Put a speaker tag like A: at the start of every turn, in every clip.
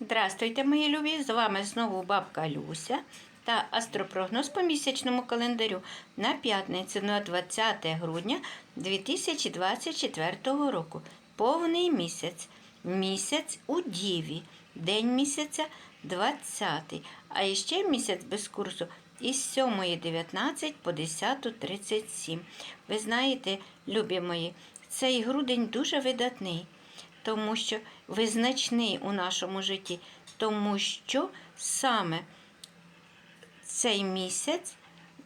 A: Здравствуйте, мої любі! З вами знову бабка Люся та астропрогноз по місячному календарю на п'ятницю на 20 грудня 2024 року. Повний місяць. Місяць у Діві. День місяця 20. А ще місяць без курсу із 7.19 по 10.37. Ви знаєте, любі мої, цей грудень дуже видатний тому що визначний у нашому житті, тому що саме цей місяць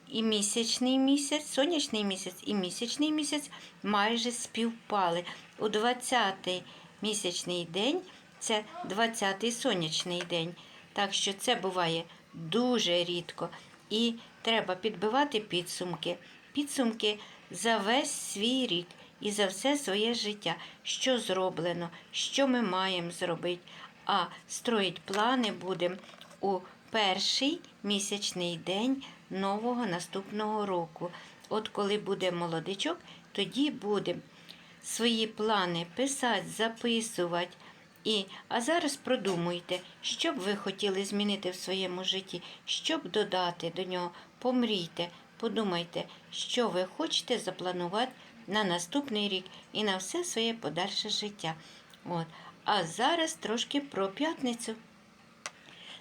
A: і місячний місяць, сонячний місяць і місячний місяць майже співпали. У 20-й місячний день це 20-й сонячний день. Так що це буває дуже рідко. І треба підбивати підсумки. Підсумки за весь свій рік і за все своє життя, що зроблено, що ми маємо зробити. А строїть плани будемо у перший місячний день нового наступного року. От коли буде молодичок, тоді будемо свої плани писати, записувати. І, а зараз продумуйте, що б ви хотіли змінити в своєму житті, що б додати до нього, помрійте, подумайте, що ви хочете запланувати на наступний рік і на все своє подальше життя. От. А зараз трошки про п'ятницю.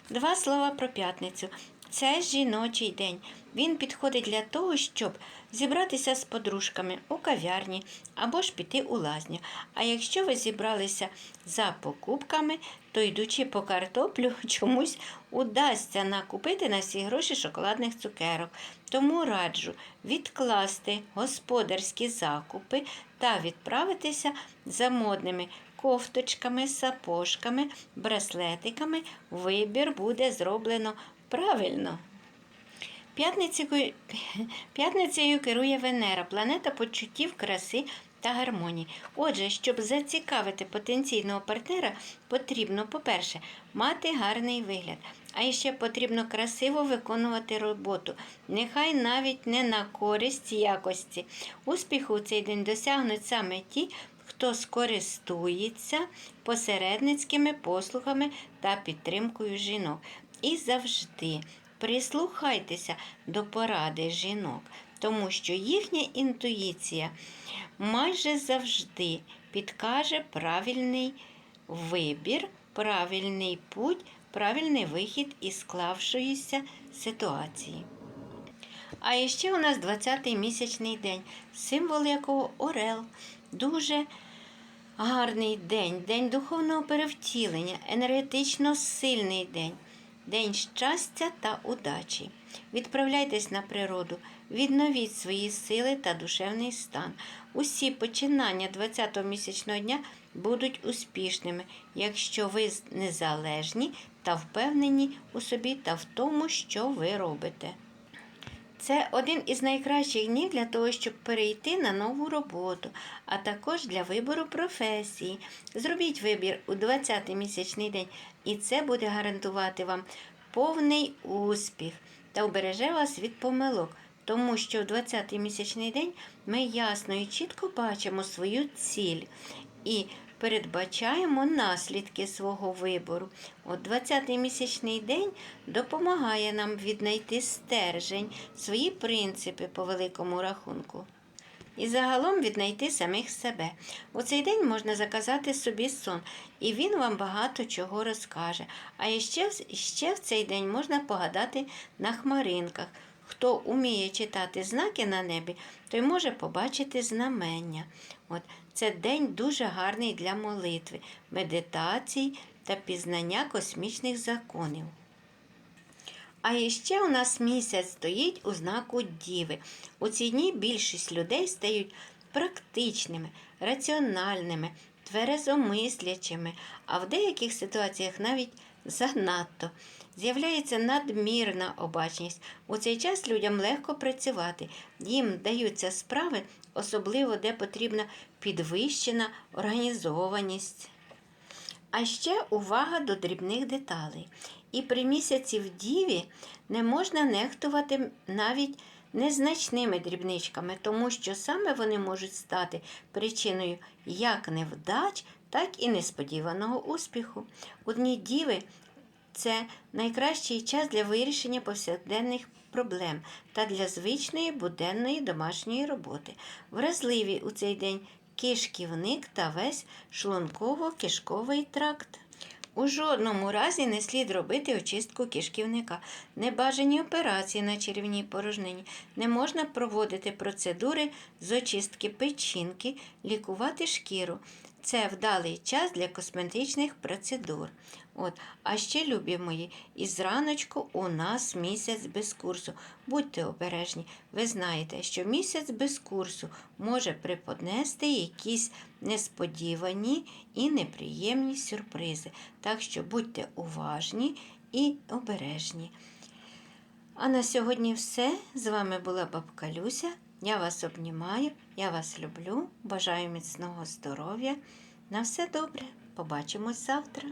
A: Два слова про п'ятницю. Це жіночий день. Він підходить для того, щоб зібратися з подружками у кав'ярні або ж піти у лазню. А якщо ви зібралися за покупками, то йдучи по картоплю, чомусь удасться накупити на всі гроші шоколадних цукерок. Тому раджу відкласти господарські закупи та відправитися за модними кофточками, сапожками, браслетиками. Вибір буде зроблено правильно. П'ятницею, керує Венера, планета почуттів, краси та гармонії. Отже, щоб зацікавити потенційного партнера, потрібно, по-перше, мати гарний вигляд. А ще потрібно красиво виконувати роботу, нехай навіть не на користь якості. Успіху у цей день досягнуть саме ті, хто скористується посередницькими послугами та підтримкою жінок. І завжди прислухайтеся до поради жінок, тому що їхня інтуїція майже завжди підкаже правильний вибір, правильний путь, правильний вихід із склавшоїся ситуації. А ще у нас 20-й місячний день, символ якого Орел. Дуже гарний день, день духовного перевтілення, енергетично сильний день, день щастя та удачі. Відправляйтесь на природу, відновіть свої сили та душевний стан. Усі починання 20-го місячного дня будуть успішними, якщо ви незалежні та впевнені у собі та в тому, що ви робите. Це один із найкращих днів для того, щоб перейти на нову роботу, а також для вибору професії. Зробіть вибір у 20-й місячний день, і це буде гарантувати вам повний успіх та убереже вас від помилок. Тому що в 20-й місячний день ми ясно і чітко бачимо свою ціль і передбачаємо наслідки свого вибору. От 20-й місячний день допомагає нам віднайти стержень, свої принципи по великому рахунку. І загалом віднайти самих себе. У цей день можна заказати собі сон, і він вам багато чого розкаже. А ще, ще в цей день можна погадати на хмаринках. Хто уміє читати знаки на небі, той може побачити знамення. От це день дуже гарний для молитви, медитацій та пізнання космічних законів. А ще у нас місяць стоїть у знаку Діви. У ці дні більшість людей стають практичними, раціональними, тверезомислячими, а в деяких ситуаціях навіть занадто. З'являється надмірна обачність. У цей час людям легко працювати, їм даються справи, особливо де потрібна підвищена організованість. А ще увага до дрібних деталей. І при місяці в діві не можна нехтувати навіть незначними дрібничками, тому що саме вони можуть стати причиною як невдач, так і несподіваного успіху. У дні діви це найкращий час для вирішення повсякденних проблем та для звичної буденної домашньої роботи. Вразливі у цей день кишківник та весь шлунково-кишковий тракт. У жодному разі не слід робити очистку кишківника. Небажані операції на червній порожнині. Не можна проводити процедури з очистки печінки, лікувати шкіру. Це вдалий час для косметичних процедур. От. А ще, любі мої, і зраночку у нас місяць без курсу. Будьте обережні. Ви знаєте, що місяць без курсу може преподнести якісь несподівані і неприємні сюрпризи. Так що будьте уважні і обережні. А на сьогодні все. З вами була бабка Люся. Я вас обнімаю, я вас люблю, бажаю міцного здоров'я. На все добре. Побачимось завтра.